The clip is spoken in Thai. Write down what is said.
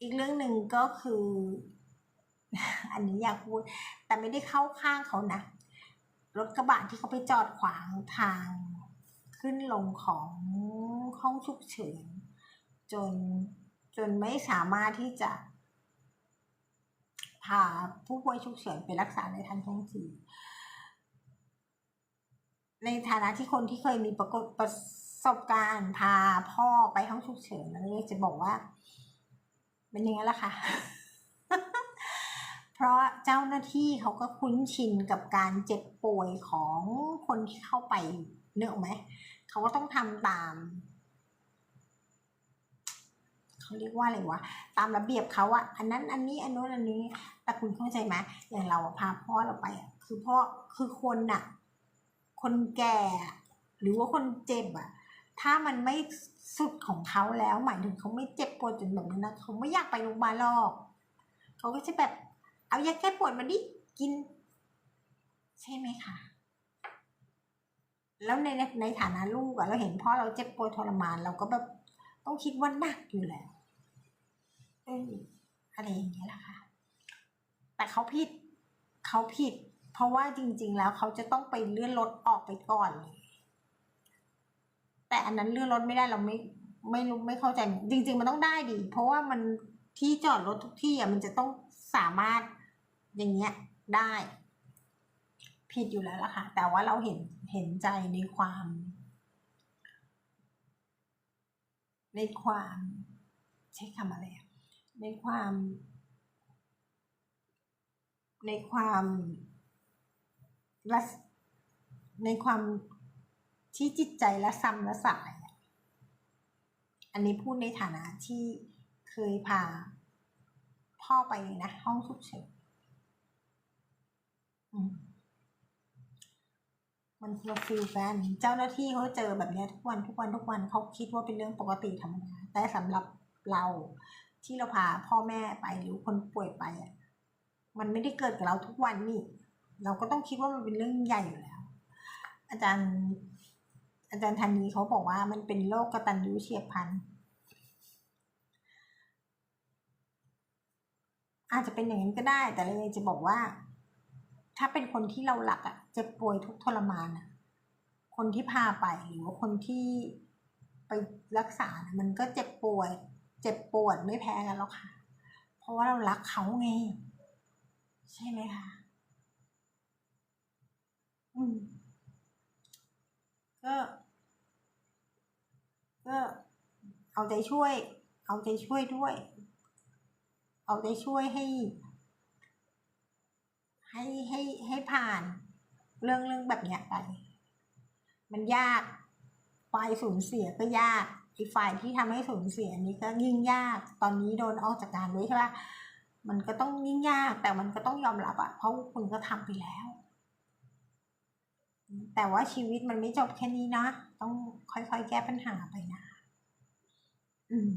อีกเรื่องหนึ่งก็คือ อันนี้อยากพูด แต่ไม่ได้เข้าข้างเขานะรถกระบะที่เขาไปจอดขวางทางขึ้นลงของห้องฉุกเฉินจนจนไม่สามารถที่จะพาผู้ป่วยฉุกเฉินไปรักษาในทันท่วงทีในฐานะที่คนที่เคยมีประประสบการณ์พาพ่อไปห้องฉุกเฉินแล้วเลยจะบอกว่า เป็นอยังไงล่ะค่ะ เพราะเจ้าหน้าที่เขาก็คุ้นชินกับการเจ็บป่วยของคนที่เข้าไปเนกอะไหม เขาก็ต้องทำตามเขาเรียกว่าอะไรวะตามระเบียบเขาอะอันนั้นอันนี้อันโน้นอันนี้ แต่คุณเข้าใจไหมอย่างเราพาพ่อเราไปอะคือพ่อคือคนน่ะคนแก่ หรือว่าคนเจ็บอะ ถ้ามันไม่สุดของเขาแล้วหมายถึงเขาไม่เจ็บปวดจนแบบนั้นนะเขาไม่อยากไปโรงพยาบาลหรอกเขาก็จะแบบ เอายาแก้ปวดมาดิกิน ใช่ไหมคะแล้วในในในฐานะลูกอะเราเห็นพ่อเราเจ็บปวดทรมาน เราก็แบบต้องคิดว่าหนักอยู่แล้วเอออะไรอย่างเงี้ยแหละค่ะแต่เขาผิดเขาผิด เพราะว่าจริง ๆ แล้วเขาจะต้องไปเลื่อนรถออกไปก่อนเลย แต่อันนั้นเลื่อนรถไม่ได้เราไม่ไม่รู้ไม่เข้าใจจริง ๆ มันต้องได้ดีเพราะว่ามันที่จอดรถทุกที่อะมันจะต้องสามารถอย่างเงี้ยได้ ผิดอยู่แล้วล่ะค่ะ แต่ว่าเราเห็นเห็นใจในความ ในความใช้คำอะไรอะในความ ในความในความ ที่จิตใจละซ้ำละสาย อันนี้พูดในฐานะที่เคยพาพ่อไปนะห้องฉุกเฉินมันคนละฟิลกันเจ้าหน้าที่เขาเจอแบบนี้ทุกวันทุกวันทุกวันเขาคิดว่าเป็นเรื่องปกติธรรมดาแต่สำหรับเราที่เราพาพ่อแม่ไปหรือคนป่วยไปอะมันไม่ได้เกิดกับเราทุกวันนี่ เราก็ต้องคิดว่ามันเป็นเรื่องใหญ่อยู่แล้ว อาจารย์ อาจารย์ธันนีเขาบอกว่ามันเป็นโรคกระตัญญูเฉียบพลัน อาจจะเป็นอย่างนั้นก็ได้ แต่เราอยจะบอกว่า ถ้าเป็นคนที่เราหลักอะเจ็บป่วยทุกทรมานอะคนที่พาไปหรือว่าคนที่ไปรักษานะมันก็เจ็บป่วย เจ็บปวดไม่แพ้กันหรอกค่ะ เพราะว่าเรารักเขาไง ใช่ไหมคะ อืม ก็ ก็ เอาใจช่วย เอาใจช่วยด้วย เอาใจช่วยให้ ให้ให้ให้ผ่าน เรื่องเรื่องแบบเนี้ยไป มันยากฝ่ายสูญเสียก็ยาก อีกฝ่ายที่ทำให้สูญเสียนี้ก็ยิ่งยาก ตอนนี้โดนออกจากงานด้วยใช่ปะมันก็ต้องยิ่งยาก แต่มันก็ต้องยอมรับอะเพราะคุณก็ทำไปแล้ว แต่ว่าชีวิตมันไม่จบแค่นี้นะ ต้องค่อยๆ แก้ปัญหาไปนะ อืม